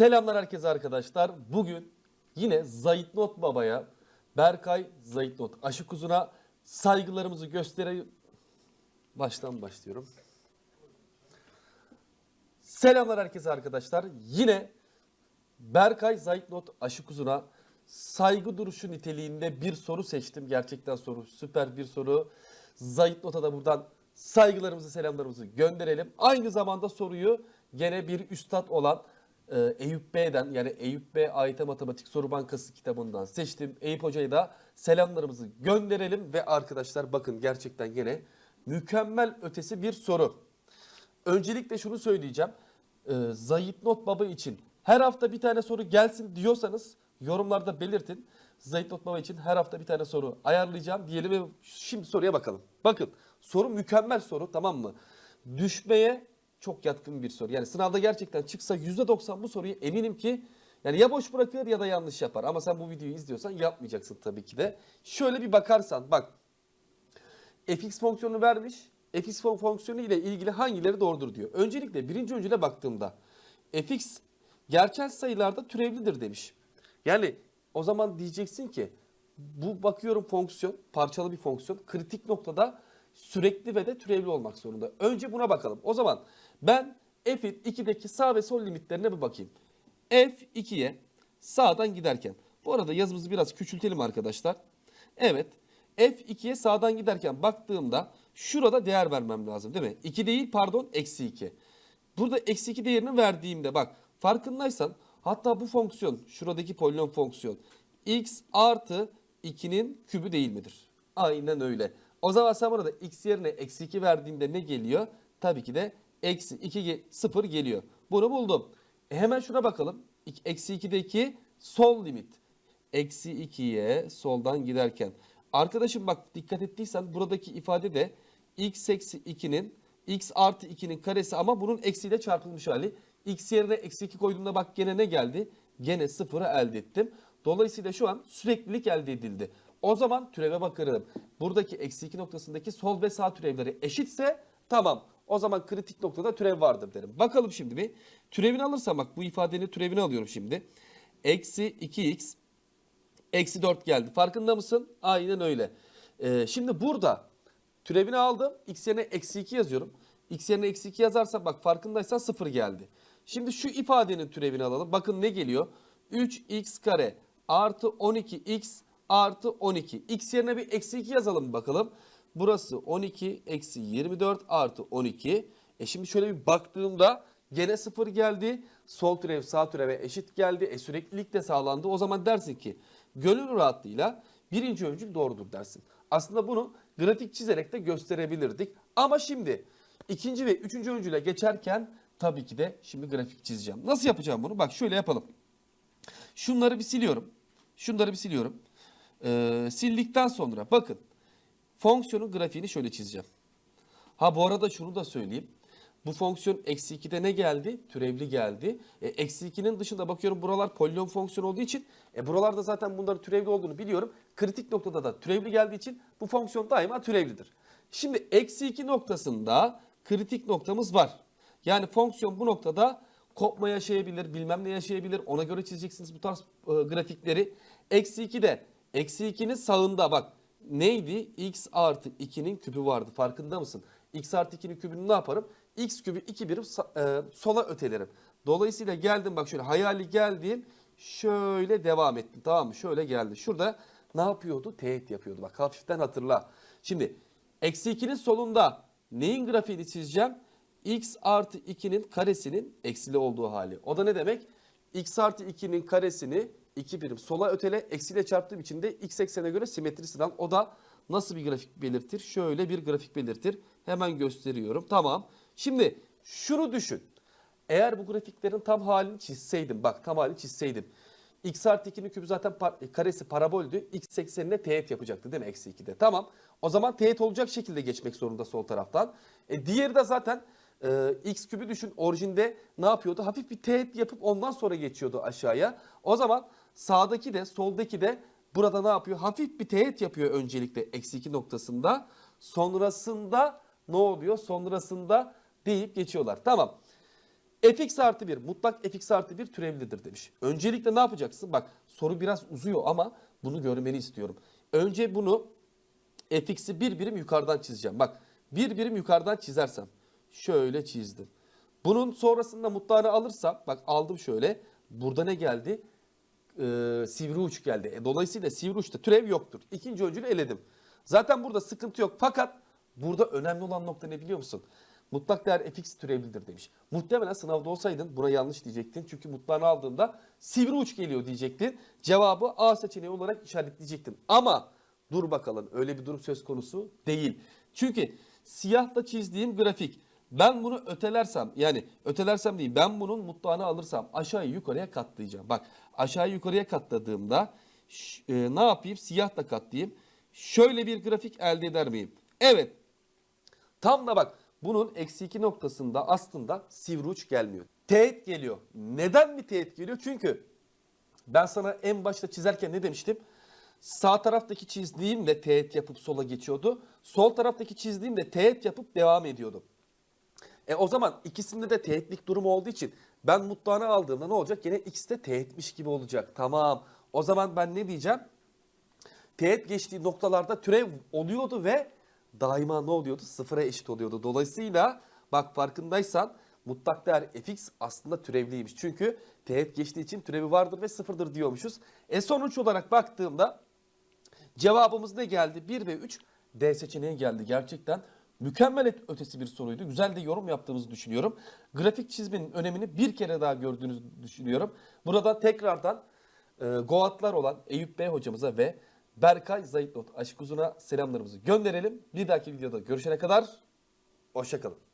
Selamlar herkese arkadaşlar. Bugün yine Zahit Not Baba'ya, Berkay Zahit Not Aşık Uzun'a saygılarımızı göstereyim. Baştan başlıyorum. Selamlar herkese arkadaşlar. Yine Berkay Zahit Not Aşık Uzun'a saygı duruşu niteliğinde bir soru seçtim. Gerçekten soru süper bir soru. Zahit Not'a da buradan saygılarımızı selamlarımızı gönderelim. Aynı zamanda soruyu gene bir üstad olan e, Eyüp Bey'den yani Eyüp Bey AYT Matematik Soru Bankası kitabından seçtim. Eyüp Hoca'ya da selamlarımızı gönderelim ve arkadaşlar bakın gerçekten gene mükemmel ötesi bir soru. Öncelikle şunu söyleyeceğim. Ee, Zahit Not Baba için her hafta bir tane soru gelsin diyorsanız yorumlarda belirtin. Zahit Not Baba için her hafta bir tane soru ayarlayacağım diyelim ve şimdi soruya bakalım. Bakın soru mükemmel soru tamam mı? Düşmeye çok yatkın bir soru. Yani sınavda gerçekten çıksa %90 bu soruyu eminim ki yani ya boş bırakır ya da yanlış yapar. Ama sen bu videoyu izliyorsan yapmayacaksın tabii ki de. Şöyle bir bakarsan bak fx fonksiyonu vermiş. fx fon- fonksiyonu ile ilgili hangileri doğrudur diyor. Öncelikle birinci öncüle baktığımda fx gerçel sayılarda türevlidir demiş. Yani o zaman diyeceksin ki bu bakıyorum fonksiyon parçalı bir fonksiyon kritik noktada sürekli ve de türevli olmak zorunda. Önce buna bakalım. O zaman ben f'in 2'deki sağ ve sol limitlerine bir bakayım. f 2'ye sağdan giderken. Bu arada yazımızı biraz küçültelim arkadaşlar. Evet. F2'ye sağdan giderken baktığımda şurada değer vermem lazım değil mi? 2 değil pardon eksi 2. Burada eksi 2 değerini verdiğimde bak farkındaysan hatta bu fonksiyon şuradaki polinom fonksiyon x artı 2'nin kübü değil midir? Aynen öyle. O zaman sen burada x yerine eksi 2 verdiğinde ne geliyor? Tabii ki de eksi 2 ge- 0 geliyor. Bunu buldum. E hemen şuna bakalım. Eksi 2'deki sol limit eksi 2'ye soldan giderken. Arkadaşım bak dikkat ettiysen buradaki ifade de x eksi 2'nin x artı 2'nin karesi ama bunun eksiyle çarpılmış hali. x yerine eksi 2 koyduğumda bak gene ne geldi? Gene sıfırı elde ettim. Dolayısıyla şu an süreklilik elde edildi. O zaman türeve bakarım. Buradaki eksi 2 noktasındaki sol ve sağ türevleri eşitse tamam. O zaman kritik noktada türev vardır derim. Bakalım şimdi bir. Türevini alırsam bak bu ifadenin türevini alıyorum şimdi. Eksi 2x Eksi 4 geldi. Farkında mısın? Aynen öyle. Ee, şimdi burada türevini aldım. X yerine eksi 2 yazıyorum. X yerine eksi 2 yazarsam bak farkındaysan 0 geldi. Şimdi şu ifadenin türevini alalım. Bakın ne geliyor? 3x kare artı 12x artı 12. X yerine bir eksi 2 yazalım bakalım. Burası 12 eksi 24 artı 12. E şimdi şöyle bir baktığımda gene 0 geldi. Sol türev sağ türeve eşit geldi. E süreklilik de sağlandı. O zaman dersin ki gönül rahatlığıyla birinci öncül doğrudur dersin. Aslında bunu grafik çizerek de gösterebilirdik. Ama şimdi ikinci ve üçüncü öncüle geçerken tabii ki de şimdi grafik çizeceğim. Nasıl yapacağım bunu? Bak şöyle yapalım. Şunları bir siliyorum. Şunları bir siliyorum. Ee, sildikten sonra bakın fonksiyonun grafiğini şöyle çizeceğim. Ha bu arada şunu da söyleyeyim. Bu fonksiyon eksi 2'de ne geldi? Türevli geldi. E, eksi 2'nin dışında bakıyorum buralar polinom fonksiyon olduğu için e, buralarda zaten bunların türevli olduğunu biliyorum. Kritik noktada da türevli geldiği için bu fonksiyon daima türevlidir. Şimdi eksi 2 noktasında kritik noktamız var. Yani fonksiyon bu noktada kopma yaşayabilir, bilmem ne yaşayabilir. Ona göre çizeceksiniz bu tarz e, grafikleri. Eksi 2'de, eksi 2'nin sağında bak neydi? x artı 2'nin küpü vardı farkında mısın? x artı 2'nin kübünü ne yaparım? x kübü 2 birim e, sola ötelerim. Dolayısıyla geldim bak şöyle hayali geldim. Şöyle devam ettim tamam mı? Şöyle geldi. Şurada ne yapıyordu? Teğet yapıyordu. Bak hafiften hatırla. Şimdi eksi 2'nin solunda neyin grafiğini çizeceğim? x artı 2'nin karesinin eksili olduğu hali. O da ne demek? x artı 2'nin karesini 2 birim sola ötele eksiyle çarptığım için de x eksene göre simetrisinden o da nasıl bir grafik belirtir? Şöyle bir grafik belirtir. Hemen gösteriyorum. Tamam. Şimdi şunu düşün. Eğer bu grafiklerin tam halini çizseydim, bak tam halini çizseydim. x artı 2'nin kübü zaten par- karesi paraboldü. x eksenine teğet yapacaktı değil mi? Eksi 2'de. Tamam. O zaman teğet olacak şekilde geçmek zorunda sol taraftan. E, diğeri de zaten e, x kübü düşün. Orijinde ne yapıyordu? Hafif bir teğet yapıp ondan sonra geçiyordu aşağıya. O zaman sağdaki de soldaki de burada ne yapıyor? Hafif bir teğet yapıyor öncelikle eksi 2 noktasında. Sonrasında ne oluyor? Sonrasında deyip geçiyorlar. Tamam. fx artı 1 mutlak fx artı 1 türevlidir demiş. Öncelikle ne yapacaksın? Bak soru biraz uzuyor ama bunu görmeni istiyorum. Önce bunu fx'i bir birim yukarıdan çizeceğim. Bak bir birim yukarıdan çizersem şöyle çizdim. Bunun sonrasında mutlağını alırsam bak aldım şöyle. Burada ne geldi? Ee, sivri uç geldi. E, dolayısıyla sivri uçta türev yoktur. İkinci öncülü eledim. Zaten burada sıkıntı yok. Fakat burada önemli olan nokta ne biliyor musun? Mutlak değer fx türevlidir demiş. Muhtemelen sınavda olsaydın buna yanlış diyecektin. Çünkü mutlağını aldığında sivri uç geliyor diyecektin. Cevabı A seçeneği olarak işaretleyecektin. Ama dur bakalım öyle bir durum söz konusu değil. Çünkü siyahla çizdiğim grafik ben bunu ötelersem yani ötelersem değil ben bunun mutlağını alırsam aşağı yukarıya katlayacağım. Bak aşağı yukarıya katladığımda e, ne yapayım siyahla katlayayım. Şöyle bir grafik elde eder miyim? Evet Tam da bak bunun eksi 2 noktasında aslında sivri uç gelmiyor. Teğet geliyor. Neden mi teğet geliyor? Çünkü ben sana en başta çizerken ne demiştim? Sağ taraftaki çizdiğimle teğet yapıp sola geçiyordu. Sol taraftaki çizdiğimle teğet yapıp devam ediyordu. E o zaman ikisinde de teğetlik durumu olduğu için ben mutlağını aldığımda ne olacak? Yine ikisi de teğetmiş gibi olacak. Tamam. O zaman ben ne diyeceğim? teğet geçtiği noktalarda türev oluyordu ve daima ne oluyordu? Sıfıra eşit oluyordu. Dolayısıyla bak farkındaysan mutlak değer fx aslında türevliymiş. Çünkü teğet geçtiği için türevi vardır ve sıfırdır diyormuşuz. E sonuç olarak baktığımda cevabımız ne geldi? 1 ve 3 D seçeneği geldi. Gerçekten mükemmel ötesi bir soruydu. Güzel de yorum yaptığımızı düşünüyorum. Grafik çizmenin önemini bir kere daha gördüğünüzü düşünüyorum. Burada tekrardan e, Goatlar olan Eyüp Bey hocamıza ve Berkay Zayıt Not Aşk Uzun'a selamlarımızı gönderelim. Bir dahaki videoda görüşene kadar hoşçakalın.